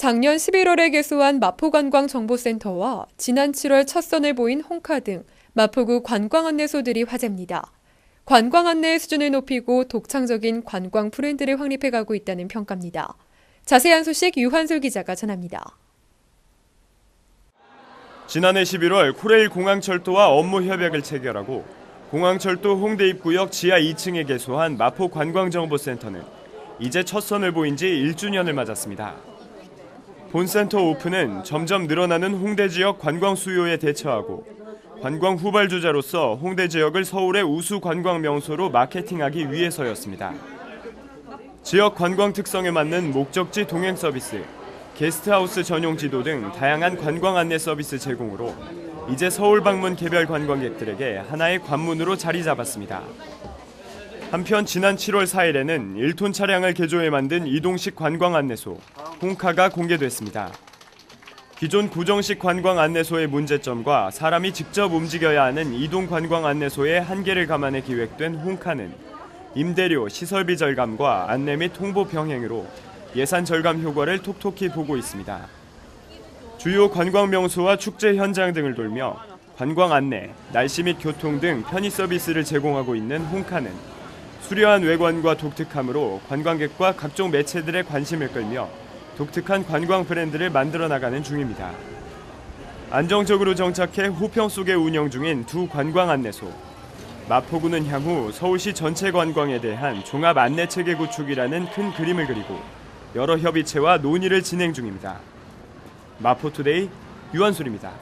작년 11월에 개소한 마포관광정보센터와 지난 7월 첫 선을 보인 홍카 등 마포구 관광 안내소들이 화제입니다. 관광 안내의 수준을 높이고 독창적인 관광 브랜드를 확립해가고 있다는 평가입니다. 자세한 소식 유한솔 기자가 전합니다. 지난해 11월 코레일 공항철도와 업무 협약을 체결하고 공항철도 홍대 입구역 지하 2층에 개소한 마포 관광정보센터는 이제 첫 선을 보인 지 1주년을 맞았습니다. 본센터 오픈은 점점 늘어나는 홍대 지역 관광 수요에 대처하고 관광 후발주자로서 홍대 지역을 서울의 우수 관광 명소로 마케팅하기 위해서였습니다. 지역 관광 특성에 맞는 목적지 동행 서비스, 게스트하우스 전용 지도 등 다양한 관광 안내 서비스 제공으로 이제 서울 방문 개별 관광객들에게 하나의 관문으로 자리 잡았습니다. 한편 지난 7월 4일에는 1톤 차량을 개조해 만든 이동식 관광 안내소 홍카가 공개됐습니다. 기존 구정식 관광 안내소의 문제점과 사람이 직접 움직여야 하는 이동 관광 안내소의 한계를 감안해 기획된 홍카는 임대료, 시설비 절감과 안내 및 홍보 병행으로 예산 절감 효과를 톡톡히 보고 있습니다. 주요 관광 명소와 축제 현장 등을 돌며 관광 안내, 날씨 및 교통 등 편의 서비스를 제공하고 있는 홍카는 수려한 외관과 독특함으로 관광객과 각종 매체들의 관심을 끌며 독특한 관광 브랜드를 만들어 나가는 중입니다. 안정적으로 정착해 호평 속에 운영 중인 두 관광 안내소. 마포구는 향후 서울시 전체 관광에 대한 종합 안내 체계 구축이라는 큰 그림을 그리고 여러 협의체와 논의를 진행 중입니다. 마포투데이 유한솔입니다.